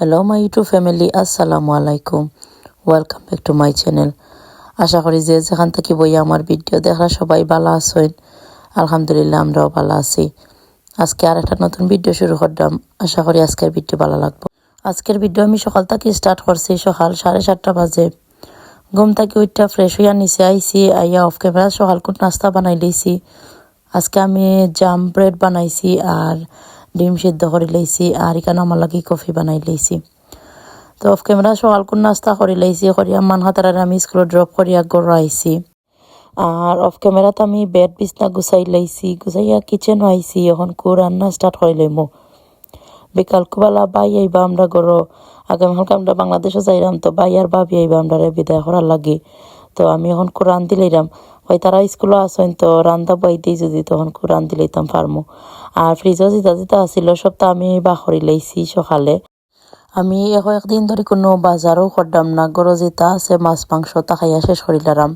Hello my YouTube family আসসালামু আলাইকুম welcome back to my channel আশা করি যে যেখান থেকে বই আমার ভিডিও দেখা সবাই ভালো আছেন। আলহামদুলিল্লাহ, আমরাও ভালো আছি। আজকে আর একটা নতুন ভিডিও শুরু করলাম। আশা করি আজকের ভিডিও ভালো লাগবে। আজকের ভিডিও আমি সকাল থেকে স্টার্ট করছি সকাল সাড়ে সাতটা বাজে। ঘুম থেকে উঠটা ফ্রেশ হইয়া নিচে আইছি, আইয়া অফ ক্যামেরা সকাল কোট নাস্তা বানাই লইছি আজকে আমি জাম ব্রেড বানাইছি আর ডিম সিদ্ধ করে লইছি আর এখানে আমার লাগে কফি বানাই লইছি তো অফ ক্যামেরা সকাল কোন নাস্তা করে লইছি করিয়া মান হাতার আমি স্কুলে ড্রপ করিয়া গড় আইছি আর অফ ক্যামেরাত আমি বেড বিছনা গুছাই লাইছি গুছাইয়া কিচেন আইছি এখন কো রান্না স্টার্ট করে লইমু বিকাল কুবেলা বাই আইবা আমরা গড় আগামী হালকা আমরা বাংলাদেশও যাইলাম তো বাই আর ভাবি আইবা আমরা বিদায় করার লাগে। তো আমি এখন কোরআন দিলাইরাম হয় তারা স্কুলে আসেন তো, রান্দা বাই দিই যদি তখন কোরআন দিলাইতাম পারমু। আর ফ্রিজও যেটা যেটা আসিল সবটা আমি বাখরি লাইছি সকালে। আমি এক একদিন ধরে কোনো বাজারও করলাম না গরো যেটা আছে, মাছ, মাংস তা খাইয়া শেষ করিলাম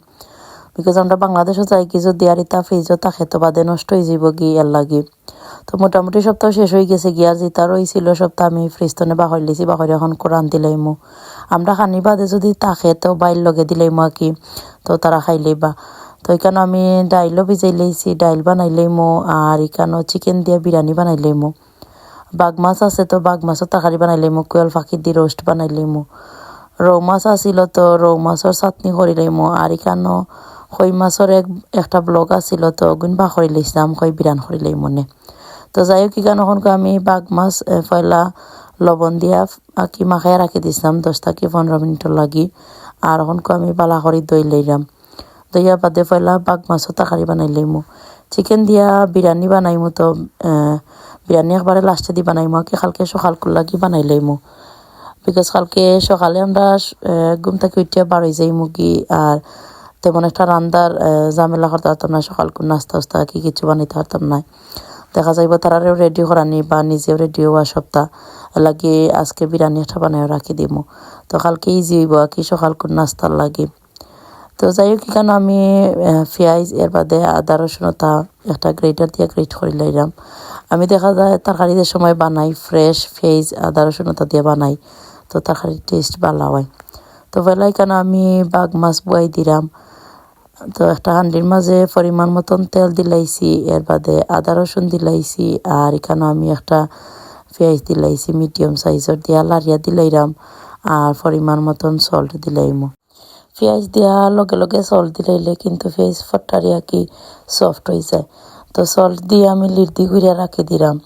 বিকজ আমরা বাংলাদেশও যাই কি যদি আর ইতা ফ্রিজও থাকে তো বাদে নষ্ট হয়ে যাব কি এর লাগি। তো মোটামুটি সপ্তাহ শেষ হয়ে গেছে গিয়া যেটা রয়েছিল সপ্তাহ আমি ফ্রিজতনে বাহর লিছি বাহর এখন কোরআন দিলাইমু আমরা খানি বাদে যদি থাকে তো বাইর লগে দিলাইমু আর কি তো তারা খাইলেই তো এখানে আমি ডাইলও ভিজাই লাইছি, ডাইল বানাই লইমু, আর এখানেও চিকেন দিয়ে বিরিয়ানি বানাই লইমু। বাঘ মাছ আছে তো বাঘ মাছও তরকারি বানাই লইমু, কোয়েল ফাঁকি দিয়ে রোস্ট বানাই লইমু। রৌ মাছ আছিল তো রৌ মাছর চাটনি করে লইমু, আর এখানেও খৈ মাছর এক, একটা ব্লগ আছিল তো গুণ বা করে লইছিলাম খৈ বিরান করে লই মনে তো যাই হোক এখানে আমি বাঘ মাছ পয়লা লবণ দিয়া আঁকি মাখাই রাখি দিছিলাম, দশ থেকে পনেরো মিনিটর লাগি। আর ওখানকে আমি বালা করে দই লইলাম দইয়া বাদে পয়লা বাঘ মাছও তরকারি বানাই লইমু। চিকেন দিয়া বিরিয়ানি বানাইমু তো বিরিয়ানি একবারে লাস্টে দি বানাইমু। কি কালকে সকাল লাগি বানাই লইমু। বিকজ কালকে সকালে আমরা ঘুম থেকে উঠিয়া বার হয়ে যাইমু কি আর তেমন একটা রান্দার ঝামেলা করতে পারতাম না সকাল নাস্তা উস্তা কি কিছু বানাইতে পারতাম না দেখা যাইব তারারেও রেডি করানি বা নিজেও রেডি হওয়া সপ্তাহ লাগে আজকে বিরিয়ানি একটা বানাই রাখি দিমু। তো কালকে ইজি হইব কি সকাল নাস্তার লাগে। তো যাই হোক, এখানে আমি পেঁয়াজ, এর বাদে আদা, রসুন তা একটা গ্রেটার দিয়ে গ্রেট করে লাইলাম। আমি দেখা যায় তরকারিদের সময় বানাই ফ্রেশ পেঁয়াজ, আদা, রসুন তা দিয়ে বানাই, তো তরকারির টেস্ট ভালো হয়। তো বেলা এখানে আমি বাঘ মাছ বয়াই দিলাম। তো একটা হান্ডির মাঝে পরিমাণ মতন তেল দিলাইছি, এর বাদে আদা, রসুন দিলাইছি, আর এখানে আমি একটা পেঁয়াজ দিলাইছি মিডিয়াম সাইজের দিয়া লারিয়া দিলাইরাম আর পরিমাণ মতন সল্ট দিলাইমো। পেঁয়াজ দেওয়ার লগে লগে সল্ট দিলাইলে কিন্তু পেঁয়াজ আর কি সফট হয়ে যায়। তো সল্ট দিয়ে আমি লিড দিয়ে ঘুরে রাখি দিলাম।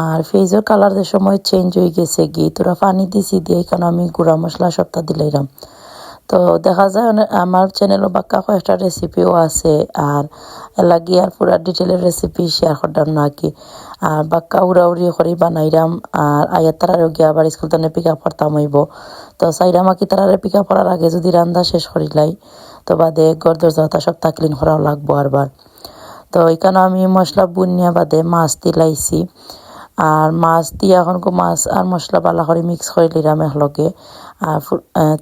আর পেঁয়াজের কালারের সময় চেঞ্জ হয়ে গেছে গিয়ে তোরা পানি দিছি দিয়ে এখানে আমি গুঁড়া মশলা সবটা দিলাইলাম। তো দেখা যায় আমার চ্যানেলও বাক্কা কয়েকটা রেসিপিও আছে, আর লাগি আর পুরা ডিটেলের রেসিপি শেয়ার করতাম না কি। আর বাক্কা উড়া উড়ি করে বানাইরাম আর আয়ার তারারও গিয়া আবার স্কুল তো পিক আপ করতাম হইব। তো চাইরাম আঁকি তারারে পিক করার আগে যদি রান্না শেষ করিলাই তো বাদে গড় দরজা সপ্তাহ ক্লিন করাও লাগবো আরবার। তো এখানে আমি মশলা বুনিয়া বাদে মাছ দিলাইছি। আর মাছ দিয়ে এখন মাছ আর মশলা বালা করে মিক্স করে নিলাম একলগে আর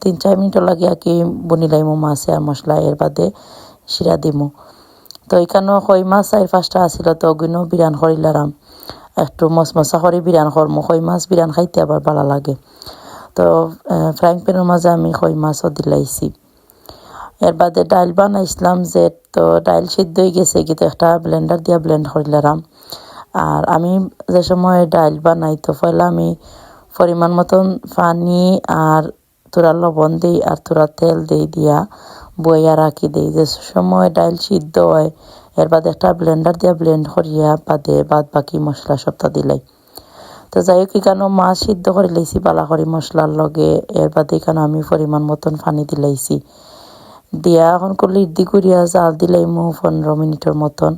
তিন, চার মিনিট লাগে আর কি বনি লাইমু, মাছে আর মশলা, এর বাদে শিরা দিমু। তো এখানেও কই মাছ চার পাঁচটা আসিল তো ওগুলো বিরান করিলাম একটু মশমশা করে বিরান করমু কই মাছ বিরান খাইতে আবার ভালো লাগে। তো ফ্রাইং প্যানের মাঝে আমি কই মাছও দিলাইছি। এর বাদে ডাইল বানাইছিলাম যে, তো ডাইল সিদ্ধ হয়ে গেছে, কিন্তু একটা ব্লেন্ডার দিয়া ব্লেন্ড করিলাম আর আমি যে সময় ডাইল বানাই, তো পয়লা আমি পরিমাণ মতন পানি আর তোরা লবণ দিই আর তোরা তেল দিই দিয়া বইয়া রাখি দিই। যে সময় ডাইল সিদ্ধ হয়, এর বাদে একটা ব্লেন্ডার দিয়া ব্লেন্ড করিয়া বাদে বাদ বাকি মশলা সবটা দিলাই তো যাই হোক এখানে মাছ সিদ্ধ করে লাইছি বালা করি মশলার লগে, এর বাদে এখানে আমি পরিমাণ মতন পানি দিলাইছি দিয়া এখন করলে ইদি করিয়া জাল দিলাই মো পনেরো মিনিটের মতন,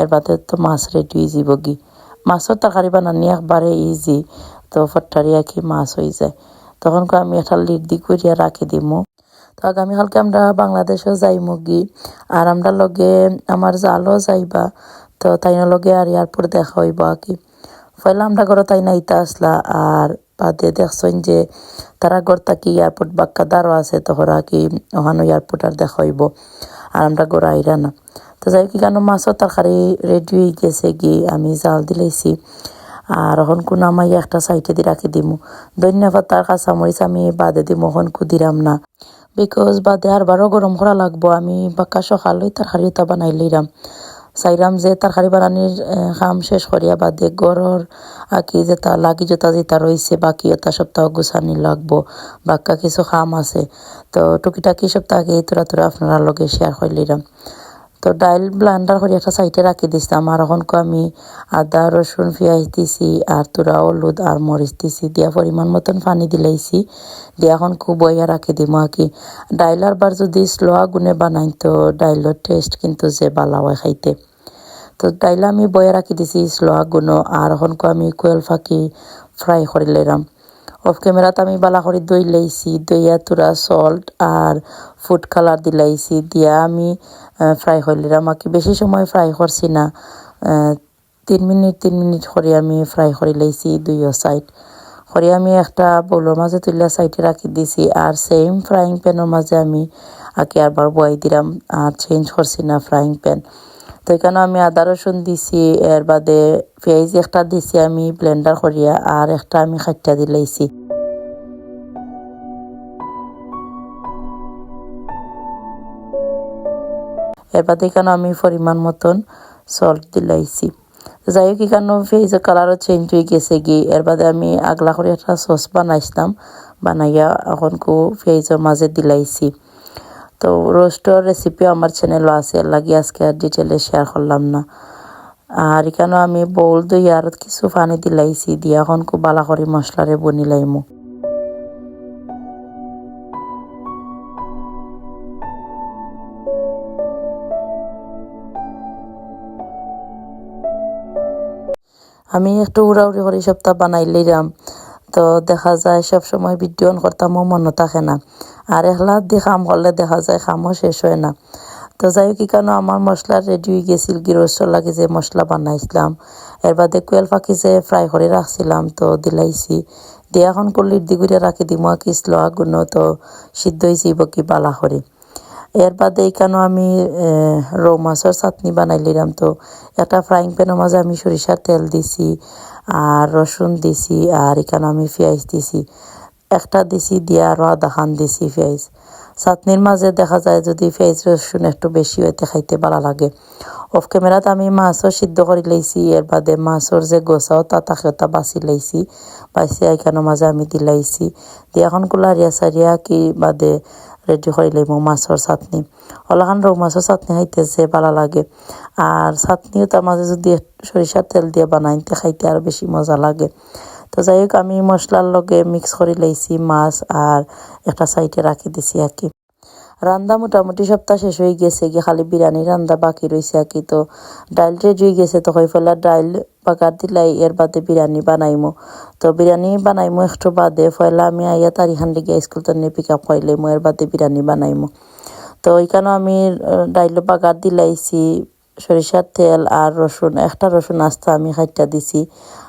এর বাদে তো মাছ রেডি হয়ে গি। মাছের তরকারি বানানি একবারে ইজি তো ফট্টারিয়া কি মাছ হয়ে যায়। তখন আমি একটা লিড দি করিয়া রাখি দিমু। তো আগামীকালকে আমরা বাংলাদেশও যাইমু গি। আর আমরা লগে আমার জালও যাইবা। তো তাই লগে আর এয়ারপোর্ট দেখা হইব কি। পয়লা আমরা ঘরে তাই না ইতা আসলা। আর বাদে দেখছেন যে তারা ঘর থাকি এয়ারপোর্ট বাক্কা দাঁড়ো আছে তোরা কি ওখানে এয়ারপোর্ট আর দেখা হইব। আর আমরা ঘরে আইরা না। তো যাই কি কেন মাছও তরকারি রেডি হয়ে গেছে গি। আমি জাল দিলাইছি। আর এখন কু নামাই একটা সাইডে দিয়ে রাখি দিমু। ধন্যবাদ, তার কাঁচামরিচ আমি বাদে দিমু এখন কু দিরাম না। বিকজ বাদে আর বারো গরম করা লাগবো, আমি বাক্কা সকাল হই তরকারি ওটা বানাই লইরাম। চাইরাম যে তরকারি বানানির কাম শেষ করিয়া বাদে গড়র আকি যেটা লাগি যেটা যেটা রয়েছে বাকি ওটা সপ্তাহ গুছানি লাগবো। বাক্কা কিছু কাম আছে। তো টুকিটাকি সপ্তাহ আগে তোরা তোরা আপনারা লগে শেয়ার করে লিরাম তো ডাইল ব্লান্ডার করে একটা সাইডে রাখি দিছিলাম আর এখন আমি আদা রসুন পেঁয়াজ দিছি আর তোরা হলুদ আর মরিচ দিছি। দিয়া পরিমাণ মতন পানি দিলাইছি। দিয়া এখন খুব বইয়া রাখি দিম কি ডাইলার বার যদি স্লো আগুনে বানাই, তো ডাইলের টেস্ট কিন্তু যে বালা হয় খাইতে। তো ডাইলা আমি বয়ে রাখি দিছি স্লো আগুনও আর এখন আমি কোয়েল ফাঁকি ফ্রাই করে লেরাম অফ ক্যামেরাতে আমি বালা দই লাইছি দইয়া তুরা সল্ট আর ফুড কালার দিলাইছি দিয়া আমি ফ্রাই করলিলাম আর কি বেশি সময় ফ্রাই করছি না তিন মিনিট তিন মিনিট করে আমি ফ্রাই করে লাইছি দুইও সাইড করে আমি একটা বউলের মাঝে তুলিয়া সাইডে রাখি দিছি আর সেম ফ্রাইং প্যানের মাঝে আমি আগে আবার বয়াই দিলাম আর চেঞ্জ করছি না ফ্রাইং প্যান তো এখানে আমি আদা রসুন দিছি, এর বাদে পেঁয়াজ একটা দিছি আমি ব্লেন্ডার করিয়া, আর একটা আমি খাইটা দিলাইছি এর বাদে এখানে আমি পরিমাণ মতন সল্ট দিলাইছি যাই হোক এখানে পেঁয়াজের কালারও চেঞ্জ হয়ে গেছে গি এর বাদে আমি আগলা করে একটা সস বানাইছিলাম, বানাইয়া এখন কো পেঁয়াজের মাঝে দিলাইছি তো রোস্টর রেসিপি আমার চ্যানেলও আছে, লাগে আজকে আর ডিটেলে শেয়ার করলাম না। আর এখানেও আমি বউল দই আর কিছু পানি দিলাইছি, দিয়া এখন খুব বালা করে মশলারে বনিলাইমু আমি একটু উড়াউড়ি করে সপ্তাহ বানাই লইলাম তো দেখা যায় সব সময় ভিডিও করতামও মনে থাকে না। আর একলা দিয়ে খাম করলে দেখা যায় খামও শেষ হয় না। তো যাই হোক কেন আমার মশলা রেডি হয়ে গেছিল গিরস্ত লাগে যে মশলা বানাইছিলাম। এর বাদে কুয়েল পাখি যে ফ্রাই করে রাখছিলাম তো দিলাইছি। দিয়ে এখন কলির দিগুড়ে রাখি দিমু কি স্লো আগুনো তো সিদ্ধ হয়েছি কি বালা করে এর বাদে এখানেও আমি রৌ মাছের চাটনি বানাই লিলাম তো একটা ফ্রাইং প্যানের মাঝে আমি সরিষার তেল দিছি, আর রসুন দিছি, আর এখানে আমি পেঁয়াজ দিছি। একটা দিছি দিয়া আরও আধা খান দিছি পেঁয়াজ চাটনির মাঝে দেখা যায় যদি পেঁয়াজ রসুন একটু বেশি হইতে খাইতে ভালো লাগে। অফ ক্যামেরাতে আমি মাছও সিদ্ধ করে লাইছি, এর বাদে মাছর যে গোছাও তা তাকে তা বাছি লাইছি, বাছি এখানের মাঝে আমি দিলাইছি দিয়ে এখন কুলারিয়া সারিয়া কি বাদে রেডি করে লইমু মাছর চাটনি ওলাখান রৌ মাছর চাটনি খাইতে যে ভালো লাগে। আর চাটনিও তার মাঝে যদি সরিষার তেল দিয়ে বানাইতে খাইতে আরও বেশি মজা লাগে। তো যাই হোক আমি মশলার লগে মিক্স করে লাইছি মাছ আর একটা সাইডে রাখি দিছি আর কি রান্দা মোটামুটি সপ্তাহ শেষ হয়ে গেছে কি, খালি বিরিয়ানি রান্দা বাকি রয়েছে আর কি তো ডাইল রেডি হয়ে গেছে, তো হয়ে ফেলা ডাইল পাকার দিলাই এর বাদে বিরিয়ানি বানাইমো। তো বিরিয়ানি বানাইমো একটু বাদে ফয়লা আমি আইয়া তারিখান লিগে স্কুল তো নিয়ে পিক আপ করিলাইমো এর বাদে বিরিয়ানি বানাইমো। তো ওইখানেও আমি ডাইল পাকার দিলাইছি সরিষার তেল আর রসুন একটা রসুন আস্তা আমি খাইটা দিছি।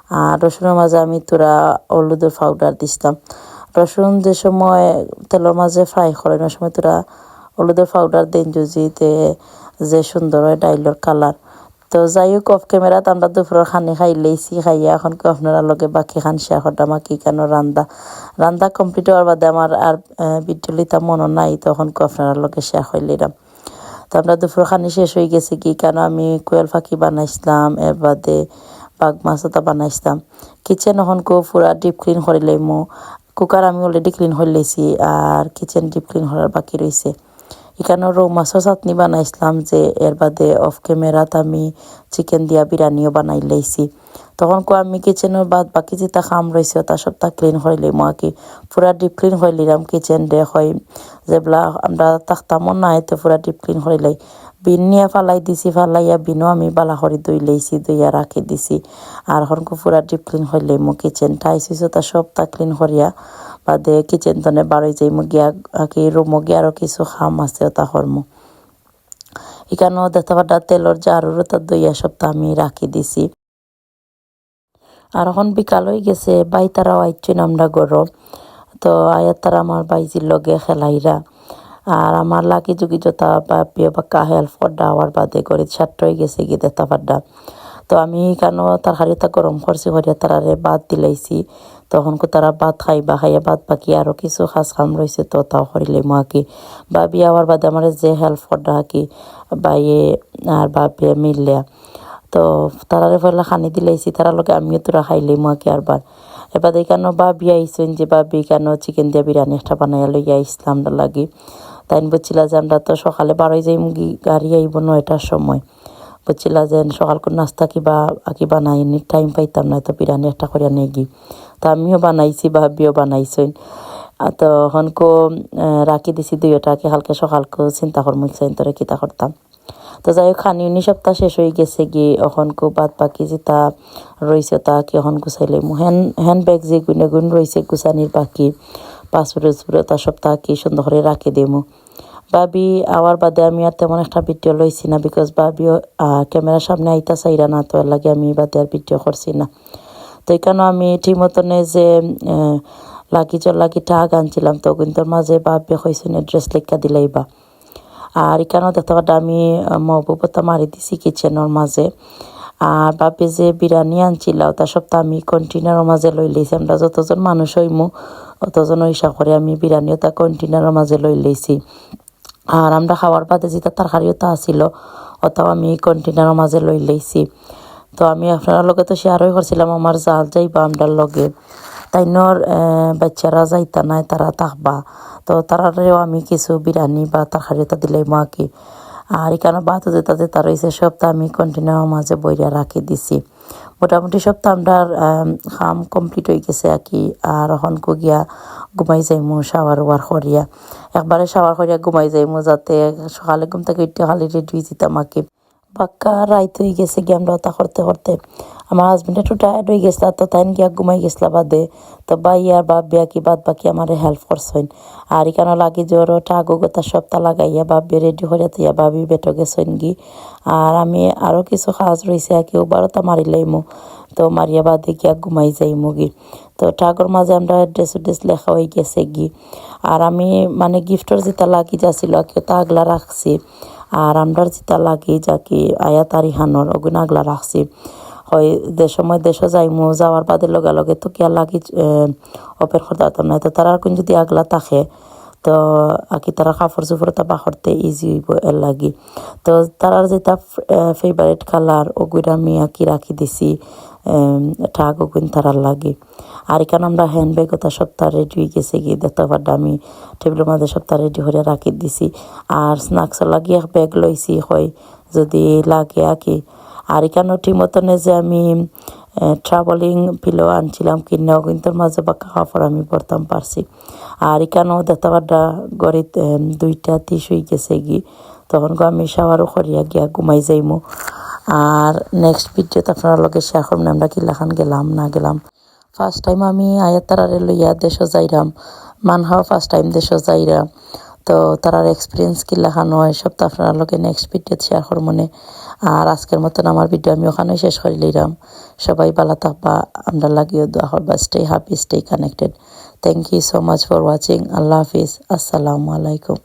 আর রসুনের মাঝে আমি তোরা হলুদের পাউডার দিছিলাম। রসুন যে সময় তেলের মাঝে ফ্রাই করেন ওই সময় তোরা হলুদের পাউডার দেন জুজিতে যে সুন্দর হয় ডাইলর কালার তো যাই হোক অফ ক্যামেরাত আমরা দুপুরের খানি খাই, লেইছি, খাইয়া এখন কি আপনারা লগে বাকি খান, শেয়ার করতাম কি কেন রান্দা। রান্দা কমপ্লিট হওয়ার বাদে আমার আর ভিডিও লিতা মনে নাই, তখন কি আপনারা লগে শেয়ার হইলিলাম তো আমরা দুপুর খানি শেষ হয়ে গেছে কি, কেন আমি কোয়েল ফাঁকি বানাইছিলাম, এর বাদে বাঘ মাছ ওটা বানাইছিলাম। কিচেন এখন কো পুরা ডিপ ক্লিন করে লইমু কুকার আমি অলরেডি ক্লিন হয়ে লেছি আর কিচেন ডিপ ক্লিন হওয়ার বাকি রয়েছে এখানেও রৌ মাছও চাটনি বানাইছিলাম যে এর বাদে অফ ক্যামেরাত আমি চিকেন দিয়া বিরিয়ানিও বানাই লাইছি তখন কো আমি কিচেনের বাদ বাকি যেটা খাম রয়েছে তা সবটা ক্লিন করে লইম আর কি পুরা ডিপ ক্লিন করে লিলাম কিচেন ডে হয় যেগুলা আমরা তাকতামও নাই, তো পুরা ডিপ ক্লিন করে লাই বিন নিয়ে ফালাই দিছি, ফালাইয়া বিনও আমি বালা করে দই লাইছি দইয়া রাখি দিছি। আর এখন পুরা ডিপ ক্লিন হইলে মো কিচেন টাইছিস তা সবটা ক্লিন করিয়া বাদে কিচেন তনে বাড়ি যাইমু গিয়া কি রুমো গিয়া আরও কিছু খাম আছে তা হরমো এখানেও দেখতে পাটা তেলর জারুরও তার দইয়া সবটা আমি রাখি দিছি। আর এখন বিকাল হয়ে গেছে, বাই তারাও আইছেন আমরা গরম তো আয়াত তারা আমার বাইজির লগে খেলাইরা আর আমার লাকি যুগি জোতা বা প্রিয় বাক্কা হেল্প করডা হওয়ার বাদে করে ছাট্ট হয়ে গেছে গিয়ে দেখতে পাড্ডা। তো আমি কেন তার তরকারিটা গরম করছি, হরিয়া তারারে বাদ দিলাইছি। তখন তারা ভাত খাইবা, খাইয়া ভাত বাকি আরও কিছু খাস খাম রয়েছে তো তাও মা কি বাবি আওয়ার বাদে আমার যে হেল্প করডা কি বাইয়ে আর বাবিয়ে মিললিয়া। তো তারারে ফেলা খানি দিলাইছি তারা লগে আমিও তোরা খাইলে মা কি আর বার। এবার কেন বাবি আইসেন যে বাবি কেন চিকেন দিয়া বিরিয়ানি একটা বানাইয়া লইয়া ইসলাম লাগি। তাই বুঝছিলা যে আমরা তো সকালে বারোই যাই মুগি গাড়ি আইব নয়টার সময়। বুঝছিলা যে সকাল করে নাস্তা কিবা কিবা নাই টাইম পাইতাম না, তো বিরিয়ানি একটা করিয়া নেই গি। তো আমিও বানাইছি বা ভাবিও বানাইছেন। তো হনকো রাখি দিছি দুইটাকে, হালকা সকালকে চিন্তা করমু তোরে কিতা করতাম। তো যাই হোক খানি উনি সপ্তাহ শেষ হয়ে গেছে গি গিয়ে অখনকো বাদ বাকি যেটা রয়েছে তা কি অখন গুছাইলে হ্যান্ড হ্যান্ড ব্যাগ যে গুনে গুণ রয়েছে গুছানির বাকি। পাসপোর্ট উসপোর্ট তা সপ্তাহ কি সুন্দর করে রাখি দেবো। বাবি আওয়ার বাদে আমি আর তেমন একটা ভিডিও লইছি না বিকজ বাবিও ক্যামেরার সামনে আইতা চাইরা না তো লাগে আমি বাদে আর ভিডিও করছি না। তো এখানে আমি ঠিক মতনে যে লাগি চল লাগি টাক আনছিলাম তো কিন্তু মাঝে বাবি হয়েছে ড্রেস লেখা দিলাইবা। আর এখানেও দেখতে পাটা আমি মহবুবতা মারি দিছি কিচেনের মাঝে। আর বাপে যে বিরিয়ানি আনছিল তার সপ্তাহ আমি কন্টেনারের মাঝে লই লইছি, আমরা যতজন মানুষ হইমু অতজন ইসা করে আমি বিরিয়ানিও তা কন্টেনারের মাঝে লই লইছি আর আমরা খাওয়ার বাদে যেটা তরকারিও তা আসিল ওটাও আমি কন্টেনারের মাঝে লই লইছি তো আমি আপনার লগে তো শেয়ারই করছিলাম আমার জাল যাইবা আমরার লগে। তাইনর বাচ্চারা যাইতা নাই তারা থাকবা তো তারারেও আমি কিছু বিরিয়ানি বা তরকারিটা দিলে মাকে। আর এখানে বাতো যেটা যেটা রয়েছে সবটা আমি কন্টিনিউ মাঝে বইরা রাখি দিছি। মোটামুটি সপ্তাহ আমরা খাম কমপ্লিট হয়ে গেছে আর কি। আর হনকো গিয়া ঘুমাই যাইমু শাওয়ার ওয়ার করিয়া। একবারে শাওয়ার করিয়া ঘুমাই যাইমু যাতে সকালে ঘুম থেকে উঠতে খালি রেডি হয়ে যেতাম আঁকি পাক্কা রাইত হয়ে গেছে গিয়ে আমরা ওটা করতে করতে। আমার হাজবেন্ড একটু টায়ার্ড হয়ে গেছিল তো তাই গিয়া ঘুমাই গেছিল বাদে। তো বাই আর বাপ বিয়া কি বাদ বাকি আমার হেল্প করছেন। আর এখানে লাগি জ্বর টাগো গোতা সপ্তাহ লাগাইয়া বাবি রেডি হইয়া তুইয়া বাবি বেটো গেছেন গি। আর আমি আরও কিছু কাজ রয়েছে আর কেউ বারোটা মারিলাইমু তো মারিয়া বাদে গিয়া ঘুমাই যাই মুগি তো টাগর মাঝে আমরা ড্রেস ড্রেস লেখা হয়ে গেছে গি। আর আমি মানে গিফটের যেটা লাগি যাচ্ছিল কেউ তা আগলা রাখছি। আর আমরা যেটা লাগি যাকে আয়া তারি হানর ওগুন আগলা রাখছি। হয় দেশ সময় দেশ যাইমু, যাওয়ার বাদে লগে লগে তো কিয়া লাগি অপের করতাম না তো তারা কোন যদি আগলা থাকে, তো আকি তারা কাপড় চোপড় তা বাহরতে ইজি হইব এর লাগি। তো তারার যেটা ফেভারিট কালার ওগুলো আমি আঁকি রাখি দিছি ঠাক ওগুন তারার লাগে। আর এখানে আমরা হ্যান্ড ব্যাগ ওটা সপ্তাহ রেডি হয়ে গেছে গিয়ে দেখতে পারটা আমি টেবিলের মধ্যে সপ্তাহ রেডি করে রাখি দিছি। আর স্ন্যাক্স লাগিয়ে ব্যাগ লইছি হয়, যদি লাগে আঁকি আর এখানেও ঠিক মতনে যে আমি ট্রাভেলিং পিলো আনছিলাম, কিনেও কিন্তু মাঝে বাক্কা কাপড় আমি পরতাম, পারছি। আর এখানেও দেখতে পারটা গড়িত দুইটা তিস হয়ে গেছে গি তখন আমি শাওয়ারও করিয়া গিয়া ঘুমাই যাইমু। আর নেক্সট ভিডিওতে আপনার লগে শেয়ার করবেন, আমরা কিলাখান গেলাম, না গেলাম। ফার্স্ট টাইম আমি আয়াতারারে লইয়া দেশ যাইরাম। মানহাও ফার্স্ট টাইম দেশ যাইরাম তো তারার এক্সপিরিয়েন্স কিলাখান হয় সব তো আপনার লগে নেক্সট ভিডিও শেয়ার করব মনে। আর আজকের মতন আমার ভিডিও আমি ওখানেই শেষ করে লইলাম। সবাই ভালো থাকবা, আমরা লাগিয়ে দোয়া করবা। Stay happy stay connected thank you so much for watching আল্লাহ হাফিজ। আসসালামু আলাইকুম।